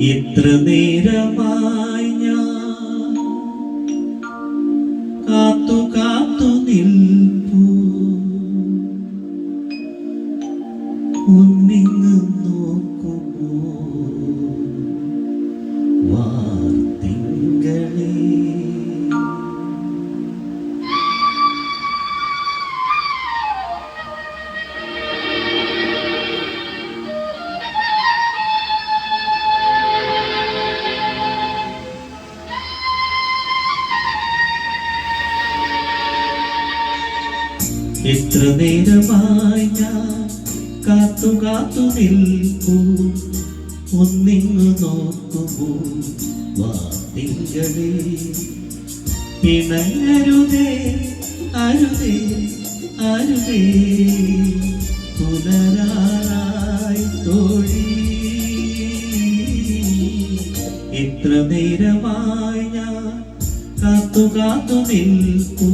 ഇത്ര നേരമായി ഞാൻ കാത്തു കാത്തു നിൽപ്പു. ഒന്നിങ്ങ് നോക്കുമോ? എത്ര നേരമായി ഞാൻ കാത്തു കാത്തു നിൽക്കൂ ഒന്നിങ്ങു നോക്കുമോ വാർത്തിങ്കളേ പിണങ്ങരുതേ അരുതേ അരുതേ. പുനരായി തോഴി. എത്ര നേരമായി ഞാൻ കാത്തു കാത്തു നിൽക്കൂ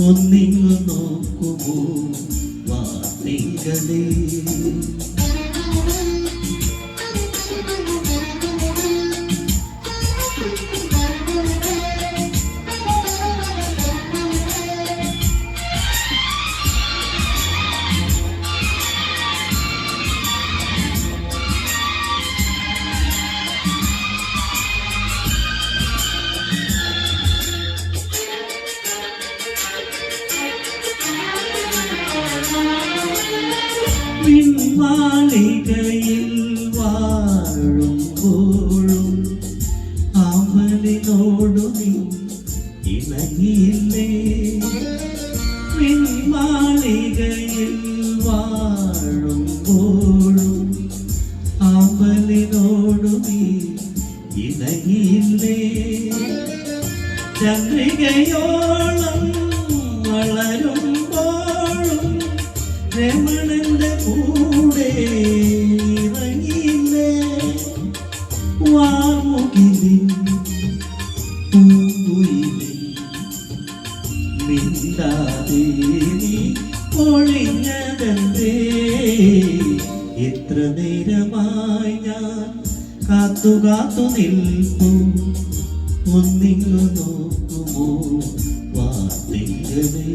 ഒന്നിങ്ങു നോക്കുമോ വാർത്തിങ്കളേ വിൺമാളികയിൽ വാഴുമ്പോഴും അമലിനോടു നീ ഇണങ്ങിയില്ലേ? മാളികയിൽ വാഴുമ്പോഴും അമലിനോടു നീ ഇണങ്ങിയില്ലേ? ചന്ദ്രികയോളം നീ ഒളിഞ്ഞതന്തേ എത്ര നേരമായി ഞാൻ കാത്തു കാത്തു നിൽപ്പു ഒന്നിങ്ങു നോക്കുമോ വാർത്തികളേ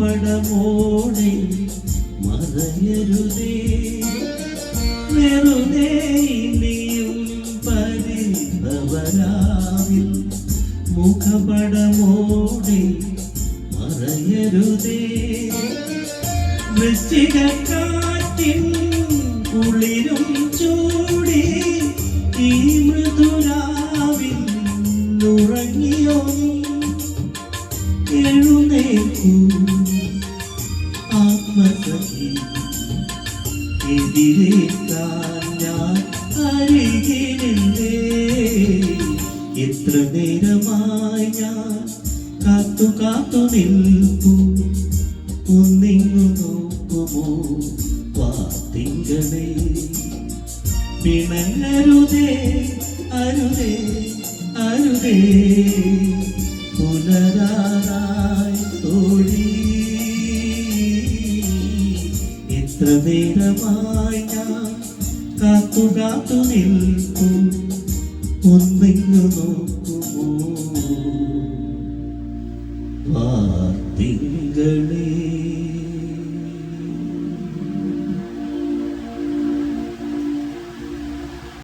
മുഖപടമോടെ മറയരുതേ. വെറുതെ പരിഭവനാവിൽ മുഖപടമോടെ മറയരുതേ. വൃശ്ചികക്കാറ്റിൻ എതിരേക്കാൻ ഞാൻ അരികിലില്ലേ? എത്ര നേരമായി ഞാൻ കാത്തു കാത്തു നിൽക്കൂ ഒന്നിങ്ങു നോക്കുമോ വാത്തിങ്കളേ? പിണങ്ങരുതേ അരുതേ അരുതേ. നേരമായി ഞാൻ കാത്തു കാത്തു നോക്കുമോ? വാർത്തിങ്കളേ